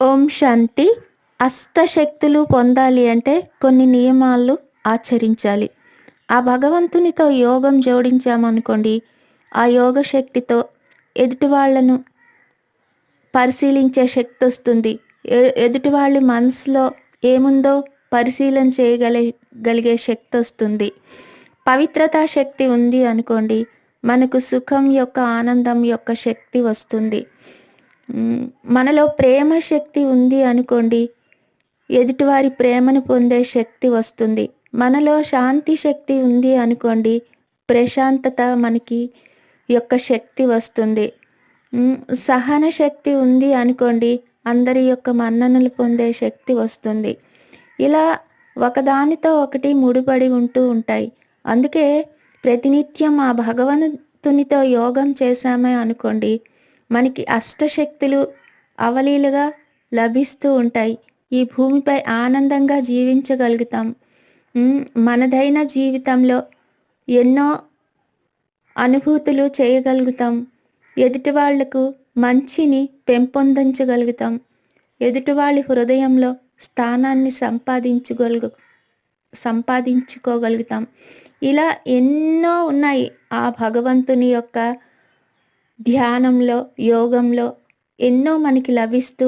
ఓం శాంతి. అష్టశక్తులు పొందాలి అంటే కొన్ని నియమాలు ఆచరించాలి. ఆ భగవంతునితో యోగం జోడించామనుకోండి ఆ యోగ శక్తితో ఎదుటి వాళ్ళను పరిశీలించే శక్తి వస్తుంది ఎ- ఎదుటి వాళ్ళ మనసులో ఏముందో పరిశీలన చేయగల గలిగే శక్తి వస్తుంది పవిత్రతా శక్తి ఉంది అనుకోండి మనకు సుఖం యొక్క ఆనందం యొక్క శక్తి వస్తుంది. మనలో ప్రేమ శక్తి ఉంది అనుకోండి ఎదుటివారి ప్రేమను పొందే శక్తి వస్తుంది. మనలో శాంతి శక్తి ఉంది అనుకోండి ప్రశాంతత మనకి యొక్క శక్తి వస్తుంది. సహన శక్తి ఉంది అనుకోండి అందరి యొక్క మన్ననలు పొందే శక్తి వస్తుంది. ఇలా ఒకదానితో ఒకటి ముడిపడి ఉంటూ ఉంటాయి. అందుకే ప్రతినిత్యం ఆ భగవంతునితో యోగం చేశామే అనుకోండి మనకి అష్టశక్తులు అవలీలుగా లభిస్తూ ఉంటాయి. ఈ భూమిపై ఆనందంగా జీవించగలుగుతాం. మనదైన జీవితంలో ఎన్నో అనుభూతులు చేయగలుగుతాం. ఎదుటి వాళ్ళకు మంచిని పెంపొందించగలుగుతాం. ఎదుటివాళ్ళ హృదయంలో స్థానాన్ని సంపాదించగలుగు సంపాదించుకోగలుగుతాం. ఇలా ఎన్నో ఉన్నాయి. ఆ భగవంతుని యొక్క ధ్యానంలో యోగంలో ఎన్నో మనకి లభిస్తూ